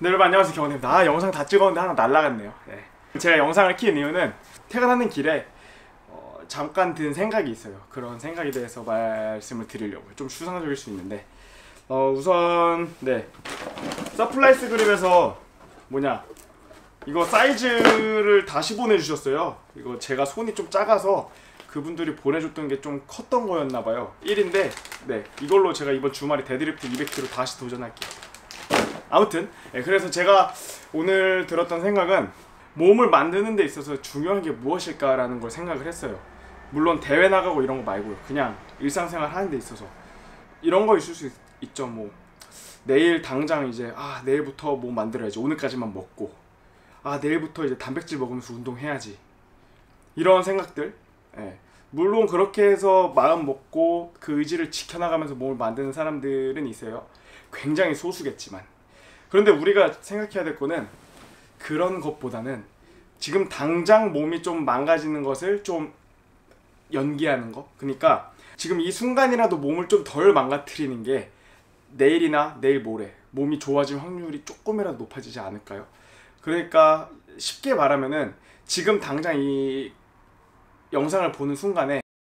네, 여러분 안녕하세요. 경원입니다. 아 영상 다 찍었는데 하나 날라갔네요. 네. 제가 영상을 킨 이유는 퇴근하는 길에 어, 잠깐 든 생각이 있어요. 그런 생각에 대해서 말씀을 드리려고요. 좀 추상적일 수 있는데. 어, 우선 네. 서플라이스 그립에서 뭐냐. 이거 사이즈를 다시 보내주셨어요. 이거 제가 손이 좀 작아서 그분들이 보내줬던 게 좀 컸던 거였나봐요. 1인데 네. 이걸로 제가 이번 주말에 데드리프트 200kg 다시 도전할게요 아무튼 예, 그래서 제가 오늘 들었던 생각은 몸을 만드는 데 있어서 중요한 게 무엇일까라는 걸 생각을 했어요. 물론 대회 나가고 이런 거 말고요. 그냥 일상생활 하는 데 있어서 이런 거 있을 수 있, 있죠. 뭐 내일 당장 이제 아 내일부터 뭐 만들어야지. 오늘까지만 먹고 아 내일부터 이제 단백질 먹으면서 운동해야지. 이런 생각들. 예. 물론 그렇게 해서 마음 먹고 그 의지를 지켜나가면서 몸을 만드는 사람들은 있어요. 굉장히 소수겠지만 그런데 우리가 생각해야 될 거는 그런 것보다는 지금 당장 몸이 좀 망가지는 것을 좀 연기하는 거. 그러니까 지금 이 순간이라도 몸을 좀 덜 망가뜨리는 게 내일이나 내일 모레 몸이 좋아질 확률이 조금이라도 높아지지 않을까요? 그러니까 쉽게 말하면은 지금 당장 이 영상을 보는 순간에